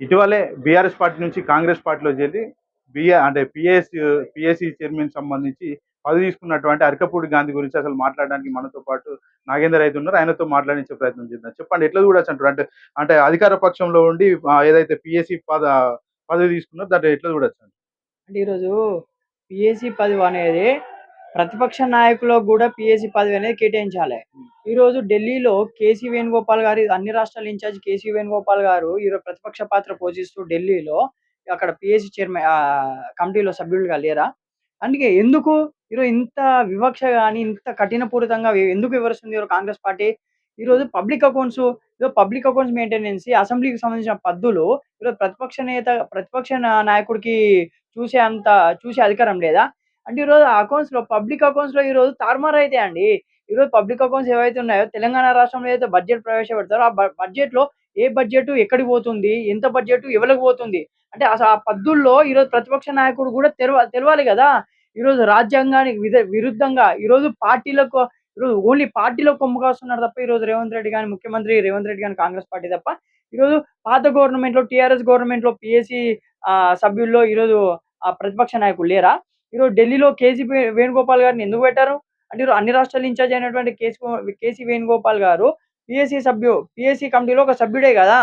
ఇటీవలే BRS party నుంచి కాంగ్రెస్ పార్టీలో చేరి బిఆర్ అంటే పిఎస్ పిఎస్సి చైర్మన్ సంబంధించి పదవి తీసుకున్నటువంటి అరకపూడి గాంధీ గురించి అసలు మాట్లాడడానికి మనతో పాటు నాగేందర్ అయితే ఉన్నారు ఆయనతో మాట్లాడించే ప్రయత్నం చేద్దాం. చెప్పండి ఎట్లా చూడొచ్చు అంటారు అంటే అంటే అధికార పక్షంలో ఉండి ఏదైతే పిఎస్సి పద పదవి తీసుకున్నారో దాంట్లో ఎట్లా చూడొచ్చు అంటే ఈరోజు పిఎస్సి పదవి అనేది ప్రతిపక్ష నాయకులకు కూడా పిఎస్సి పదవి అనేది కేటాయించాలి. ఈరోజు ఢిల్లీలో కేసీ వేణుగోపాల్ గారు అన్ని రాష్ట్రాల ఇన్ఛార్జ్ కేసీ వేణుగోపాల్ గారు ఈరోజు ప్రతిపక్ష పాత్ర పోషిస్తూ ఢిల్లీలో అక్కడ పిఎస్సి చైర్మన్ కమిటీలో సభ్యులుగా లేరా? అందుకే ఎందుకు ఈరోజు ఇంత వివక్ష కానీ ఇంత కఠినపూరితంగా ఎందుకు వివరిస్తుంది ఈరోజు కాంగ్రెస్ పార్టీ? ఈరోజు పబ్లిక్ అకౌంట్స్ ఈరోజు పబ్లిక్ అకౌంట్స్ మెయింటెనెన్స్ అసెంబ్లీకి సంబంధించిన పద్దులు ఈరోజు ప్రతిపక్ష నేత ప్రతిపక్ష నాయకుడికి చూసే అంత చూసే అధికారం లేదా? అంటే ఈరోజు అకౌంట్స్లో పబ్లిక్ అకౌంట్స్లో ఈరోజు తారుమారు అయితే అండి. ఈరోజు పబ్లిక్ అకౌంట్స్ ఏవైతే ఉన్నాయో తెలంగాణ రాష్ట్రంలో అయితే బడ్జెట్ ప్రవేశపెడతారో ఆ బడ్జెట్లో ఏ బడ్జెట్ ఎక్కడికి పోతుంది ఎంత బడ్జెట్ ఎవరికి పోతుంది అంటే అసలు ఆ పద్దుల్లో ఈరోజు ప్రతిపక్ష నాయకుడు కూడా తెలవ తెలవాలి కదా. ఈరోజు రాజ్యాంగానికి విధ విరుద్ధంగా ఈరోజు పార్టీలకు ఈరోజు ఓన్లీ పార్టీలో కొమ్ము కాస్తున్నారు తప్ప ఈరోజు రేవంత్ రెడ్డి కానీ ముఖ్యమంత్రి రేవంత్ రెడ్డి కానీ కాంగ్రెస్ పార్టీ తప్ప ఈరోజు పాత గవర్నమెంట్లో టీఆర్ఎస్ గవర్నమెంట్లో పిఎస్సి సభ్యుల్లో ఈరోజు ఆ ప్రతిపక్ష నాయకులు లేరా? ఈరోజు ఢిల్లీలో కేసీ వేణుగోపాల్ గారిని ఎందుకు పెట్టారు? అంటే అన్ని రాష్ట్రాల ఇన్ఛార్జ్ అయినటువంటి కేసీ కేసీ వేణుగోపాల్ గారు పిఎస్సి సభ్యు పిఎస్సి కమిటీలో ఒక సభ్యుడే కదా?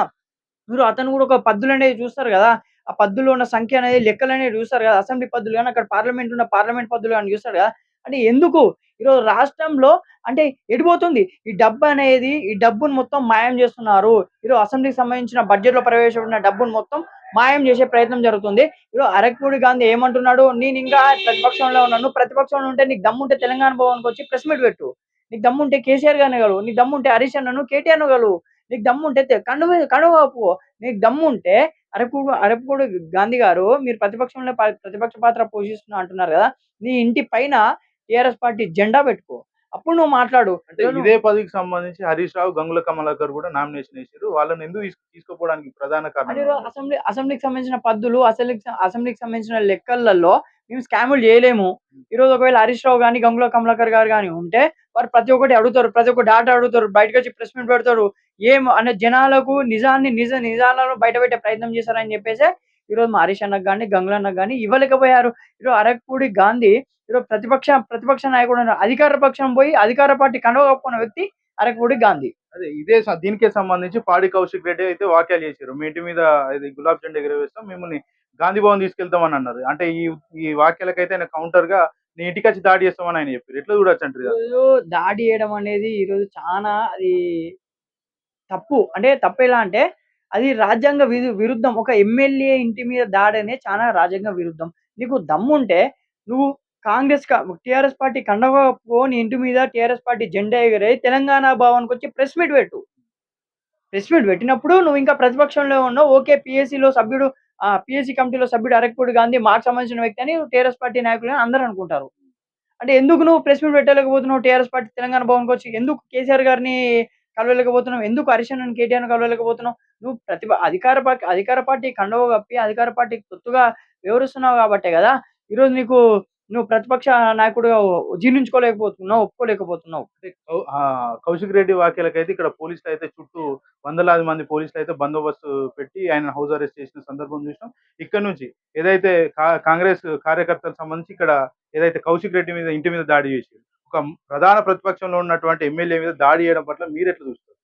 మీరు అతను కూడా ఒక పద్దులు అనేది చూస్తారు కదా? ఆ పద్దులో ఉన్న సంఖ్య అనేది లెక్కలు అనేది చూస్తారు కదా? అసెంబ్లీ పద్దులు కానీ అక్కడ పార్లమెంట్ ఉన్న పార్లమెంట్ పద్దులు కానీ చూస్తారు కదా? అంటే ఎందుకు? ఈరోజు రాష్ట్రంలో అంటే ఎడిపోతుంది ఈ డబ్బు అనేది ఈ డబ్బును మొత్తం మాయం చేస్తున్నారు. ఈరోజు అసెంబ్లీకి సంబంధించిన బడ్జెట్లో ప్రవేశపెట్టిన డబ్బును మొత్తం మాయం చేసే ప్రయత్నం జరుగుతుంది. ఇప్పుడు అరకపూడి గాంధీ ఏమంటున్నాడు? నేను ఇంకా ప్రతిపక్షంలో ఉన్నాను. ప్రతిపక్షంలో ఉంటే నీకు దమ్ముంటే తెలంగాణ భవన్కి వచ్చి ప్రెస్ మీట్ పెట్టు. నీకు దమ్ముంటే కేసీఆర్ గారిని గలవు నీకు దమ్ముంటే హరీష్ అన్నను కేటీఆర్ గలవు నీకు దమ్ముంటే తె- కనువ కనువాపు నీకు దమ్ముంటే అరపుడు అరపుడు గాంధీ గారు మీరు ప్రతిపక్షంలో ప్రతిపక్ష పాత్ర పోషిస్తున్నా అంటున్నారు కదా? నీ ఇంటి పైన టిఆర్ఎస్ పార్టీ జెండా పెట్టుకో. అప్పుడు నువ్వు మాట్లాడు. అంటే ఇదే పదవికి సంబంధించి హరీష్ రావు గంగుల కమలాకర్ కూడా నామినేషన్ వేసారు. వాళ్ళని ఎందుకు తీసు తీసుకుపోవడానికి ప్రధాన కారణం ఈరోజు అసెంబ్లీ అసెంబ్లీకి సంబంధించిన పద్దులు అసెంబ్లీకి అసెంబ్లీకి సంబంధించిన లెక్కలలో మేము స్కాములు చేయలేము. ఈ రోజు ఒకవేళ హరీష్ రావు కానీ గంగుల కమలాకర్ గారు కానీ ఉంటే వారు ప్రతి ఒక్కటి అడుగుతారు ప్రతి ఒక్క డాటా అడుగుతారు బయటకు వచ్చి ప్రెస్ మీట్ పెడతారు. ఏం అనే జనాలకు నిజాన్ని నిజ నిజాలను బయట పెట్టే ప్రయత్నం చేశారని చెప్పేసి ఈ రోజు మా హరీష్ అన్నకు కానీ గంగుల అన్నకు కానీ ఇవ్వలేకపోయారు. ఈరోజు అరకపూడి గాంధీ ఈరోజు ప్రతిపక్ష ప్రతిపక్ష నాయకుడు. అధికార పక్షం పోయి అధికార పార్టీ కండవ కప్పుకున్న వ్యక్తి అరకపూడి గాంధీ. అదే ఇదే దీనికే సంబంధించి పాడి కౌశిక్ రెడ్డి అయితే వాక్యాలు చేశారు. మీ ఇంటి మీద ఇది గులాబ్ జెండా ఎగరవేస్తాం మిమ్మల్ని గాంధీ భవన్ తీసుకెళ్తామని అన్నారు. అంటే ఈ ఈ వాక్యాలకైతే ఆయన కౌంటర్గా నీ ఇంటికి వచ్చి దాడి చేస్తామని ఆయన చెప్పారు. ఎట్లా చూడొచ్చు అంటారు? ఈరోజు దాడి చేయడం అనేది ఈరోజు చాలా అది తప్పు. అంటే తప్పు ఎలా అంటే అది రాజ్యాంగ విరుద్ధం. ఒక ఎమ్మెల్యే ఇంటి మీద దాడనే చాలా రాజ్యాంగ విరుద్ధం. నీకు దమ్ముంటే నువ్వు కాంగ్రెస్ టిఆర్ఎస్ పార్టీ కండవ ఇంటి మీద టిఆర్ఎస్ పార్టీ జెండా ఎగరే తెలంగాణ భవన్కి వచ్చి ప్రెస్ మీట్ పెట్టు. ప్రెస్ మీట్ పెట్టినప్పుడు నువ్వు ఇంకా ప్రతిపక్షంలో ఉన్నావు. ఓకే పిఎస్సిలో సభ్యుడు పిఎస్సి కమిటీలో సభ్యుడు అరక్పూడి గాంధీ మాకు సంబంధించిన వ్యక్తి అని టీఆర్ఎస్ పార్టీ నాయకులు అందరూ అనుకుంటారు. అంటే ఎందుకు నువ్వు ప్రెస్ మీట్ పెట్టలేకపోతున్నావు? టీఆర్ఎస్ పార్టీ తెలంగాణ భవన్కి వచ్చి ఎందుకు కేసీఆర్ గారిని కలవలేకపోతున్నావు? ఎందుకు హరీష్ అన్నని కేటీఆర్ కలవలేకపోతున్నావు? నువ్వు ప్రతి అధికార పార్టీ అధికార పార్టీ కండవ కప్పి అధికార పార్టీకి తొత్తుగా వివరిస్తున్నావు కాబట్టే కదా? ఈరోజు నీకు నువ్వు ప్రతిపక్ష నాయకుడుగా జీర్ణించుకోలేకపోతున్నావు ఒప్పుకోలేకపోతున్నావు. కౌశిక్ రెడ్డి వాక్యాలకైతే ఇక్కడ పోలీసులు అయితే చుట్టూ వందలాది మంది పోలీసులు అయితే బందోబస్తు పెట్టి ఆయన హౌస్ అరెస్ట్ చేసిన సందర్భం చూసినాం. ఇక్కడ నుంచి ఏదైతే కా- కాంగ్రెస్ కార్యకర్తలకు సంబంధించి ఇక్కడ ఏదైతే కౌశిక్ రెడ్డి మీద ఇంటి మీద దాడి చేసి ఒక ప్రధాన ప్రతిపక్షంలో ఉన్నటువంటి ఎమ్మెల్యే మీద దాడి చేయడం పట్ల మీరు ఎట్లా చూస్తారు?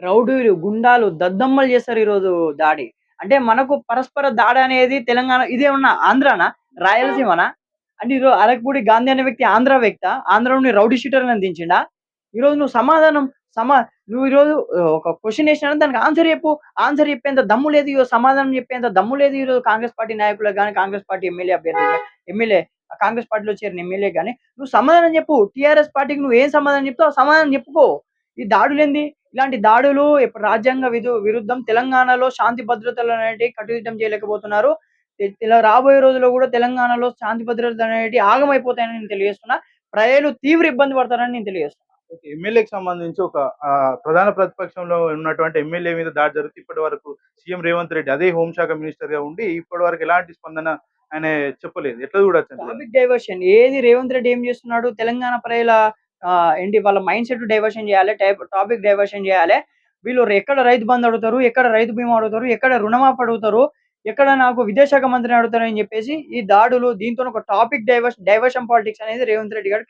రౌడీలు గుండాలు దద్దమ్మలు చేస్తారు ఈరోజు దాడి. అంటే మనకు పరస్పర దాడి అనేది తెలంగాణ ఇదేమన్నా ఆంధ్రానా? రాయలసీమనా? అంటే ఈరోజు అరకపూడి గాంధీ అనే వ్యక్తి ఆంధ్ర వ్యక్త? ఆంధ్ర నుండి రౌడీ షీటర్ అందించిండా? ఈరోజు నువ్వు సమాధానం సమా నువ్వు ఈరోజు ఒక క్వశ్చన్ వేసినా దానికి ఆన్సర్ చెప్పు. ఆన్సర్ చెప్పేంత దమ్ము లేదు ఈరోజు సమాధానం చెప్పేంత దమ్ము లేదు ఈరోజు కాంగ్రెస్ పార్టీ నాయకులకు కానీ కాంగ్రెస్ పార్టీ ఎమ్మెల్యే అభ్యర్థి ఎమ్మెల్యే కాంగ్రెస్ పార్టీలో చేరిన ఎమ్మెల్యే కానీ నువ్వు సమాధానం చెప్పు టీఆర్ఎస్ పార్టీకి నువ్వు ఏం సమాధానం చెప్తావు సమాధానం చెప్పుకో. ఈ దాడులేంది ఇలాంటి దాడులు ఇప్పుడు రాజ్యాంగ విధు విరుద్ధం తెలంగాణలో శాంతి భద్రతలు అనేటివి కట్టుదిట్టం చేయలేకపోతున్నారు. ఇలా రాబోయే రోజుల్లో కూడా తెలంగాణలో శాంతి భద్రతలు అనేటివి ఆగమైపోతాయని నేను తెలియజేస్తున్నా. ప్రజలు తీవ్ర ఇబ్బంది పడతారని నేను తెలియజేస్తున్నా. ఎమ్మెల్యేకి సంబంధించి ఒక ప్రధాన ప్రతిపక్షంలో ఉన్నటువంటి ఎమ్మెల్యే మీద దాడి జరుగుతుంది ఇప్పటి వరకు సీఎం రేవంత్ రెడ్డి అదే హోంశాఖ మినిస్టర్గా ఉండి ఇప్పటి వరకు ఎలాంటి స్పందన ఆయన చెప్పలేదు. ఎట్లా చూడొచ్చు? టాపిక్ డైవర్షన్ ఏది రేవంత్ రెడ్డి ఏం చేస్తున్నాడు? తెలంగాణ ప్రజల ఏంటి వాళ్ళ మైండ్ సెట్ డైవర్షన్ చేయాలి టాపిక్ డైవర్షన్ చేయాలి. వీళ్ళు ఎక్కడ రైతు బంధు అడుగుతారు? ఎక్కడ రైతు బీమా అడుగుతారు? ఎక్కడ రుణమాఫీ అడుగుతారు? ఎక్కడ నాకు విదేశాంగ మంత్రిని అడుగుతారు అని చెప్పేసి ఈ దాడులు దీంతో ఒక టాపిక్ డైవర్స్ డైవర్షన్ పాలిటిక్స్ అనేది రేవంత్ రెడ్డి గారు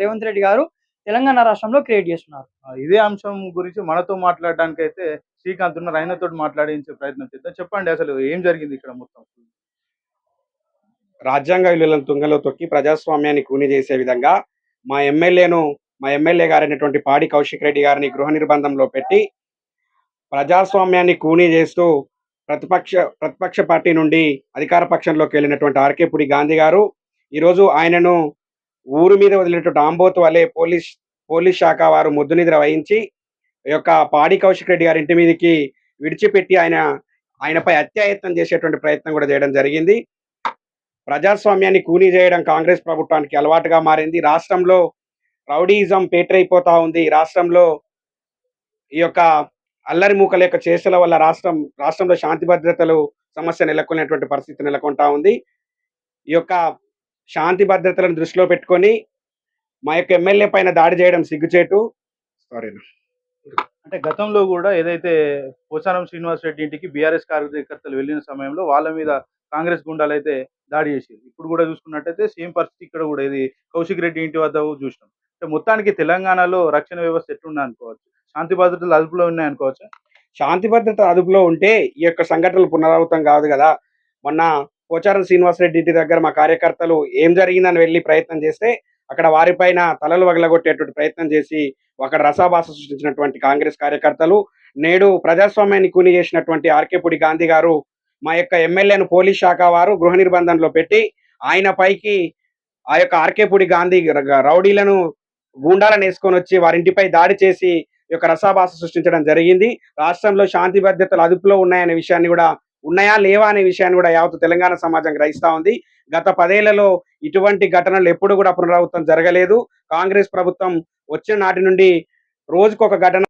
రేవంత్ రెడ్డి గారు తెలంగాణ రాష్ట్రంలో క్రియేట్ చేస్తున్నారు. ఇదే అంశం గురించి మనతో మాట్లాడడానికి అయితే శ్రీకాంత్ ఉన్నారు ఆయనతో మాట్లాడించే ప్రయత్నం చేద్దాం. చెప్పండి అసలు ఏం జరిగింది ఇక్కడ మొత్తం? రాజ్యాంగ విలువలను తుంగలో తొక్కి ప్రజాస్వామ్యాన్ని కూని చేసే విధంగా మా ఎమ్మెల్యేను మా ఎమ్మెల్యే గారైనటువంటి పాడి కౌశిక్ రెడ్డి గారిని గృహ నిర్బంధంలో పెట్టి ప్రజాస్వామ్యాన్ని కూనీ చేస్తూ ప్రతిపక్ష ప్రతిపక్ష పార్టీ నుండి అధికార పక్షంలోకి వెళ్ళినటువంటి ఆర్కేపుడి గాంధీ గారు ఈరోజు ఆయనను ఊరు మీద వదిలినటువంటి ఆంబోత్ వలె పోలీస్ పోలీస్ శాఖ వారు ముద్దు నిద్ర వహించి ఈ యొక్క పాడి కౌశిక్ రెడ్డి గారి ఇంటి మీదకి విడిచిపెట్టి ఆయన ఆయనపై అత్యాయత్నం చేసేటువంటి ప్రయత్నం కూడా చేయడం జరిగింది. ప్రజాస్వామ్యాన్ని కూనీ చేయడం కాంగ్రెస్ ప్రభుత్వానికి అలవాటుగా మారింది. రాష్ట్రంలో రౌడీయిజం పేటరైపోతా ఉంది. రాష్ట్రంలో ఈ యొక్క అల్లరి మూకల యొక్క చేష్టల వల్ల రాష్ట్రం రాష్ట్రంలో శాంతి భద్రతలు సమస్య నెలకొనేటువంటి పరిస్థితి నెలకొంటా ఉంది. ఈ యొక్క శాంతి భద్రతలను దృష్టిలో పెట్టుకొని మా యొక్క ఎమ్మెల్యే పైన దాడి చేయడం సిగ్గుచేటు. సారీ అంటే గతంలో కూడా ఏదైతే పోచారం శ్రీనివాస్ రెడ్డి ఇంటికి బీఆర్ఎస్ కార్యకర్తలు వెళ్ళిన సమయంలో వాళ్ళ మీద కాంగ్రెస్ గుండాలు అయితే దాడి చేసేది ఇప్పుడు కూడా చూసుకున్నట్టయితే సేమ్ పరిస్థితి ఇక్కడ కూడా ఇది కౌశిక్ రెడ్డి ఇంటి వద్ద చూసినాం. అంటే మొత్తానికి తెలంగాణలో రక్షణ వ్యవస్థ ఎట్లున్నా అనుకోవచ్చు? శాంతి భద్రతలు అదుపులో ఉన్నాయి అనుకోవచ్చు? శాంతి భద్రత అదుపులో ఉంటే ఈ యొక్క సంఘటనలు పునరావృతం కాదు కదా. మొన్న పోచారం శ్రీనివాసరెడ్డి ఇంటి దగ్గర మా కార్యకర్తలు ఏం జరిగిందని వెళ్ళి ప్రయత్నం చేస్తే అక్కడ వారిపైన తలలు వగలగొట్టేటువంటి ప్రయత్నం చేసి అక్కడ రసాభాస సృష్టించినటువంటి కాంగ్రెస్ కార్యకర్తలు నేడు ప్రజాస్వామ్యాన్ని కూని చేసినటువంటి ఆర్కేపూడి గాంధీ గారు మా యొక్క ఎమ్మెల్యేను పోలీస్ శాఖ వారు గృహ నిర్బంధంలో పెట్టి ఆయన పైకి ఆ యొక్క ఆర్కేపూడి గాంధీ రౌడీలను గూండాలను వేసుకొని వచ్చి వారింటిపై దాడి చేసి ఈ యొక్క రసాభాస సృష్టించడం జరిగింది. రాష్ట్రంలో శాంతి భద్రతలు అదుపులో ఉన్నాయనే విషయాన్ని కూడా ఉన్నాయా లేవా అనే విషయాన్ని కూడా యావత్ తెలంగాణ సమాజం గ్రహిస్తా ఉంది. గత పదేళ్ళలో ఇటువంటి ఘటనలు ఎప్పుడు కూడా పునరావృతం జరగలేదు. కాంగ్రెస్ ప్రభుత్వం వచ్చిన నాటి నుండి రోజుకొక ఘటన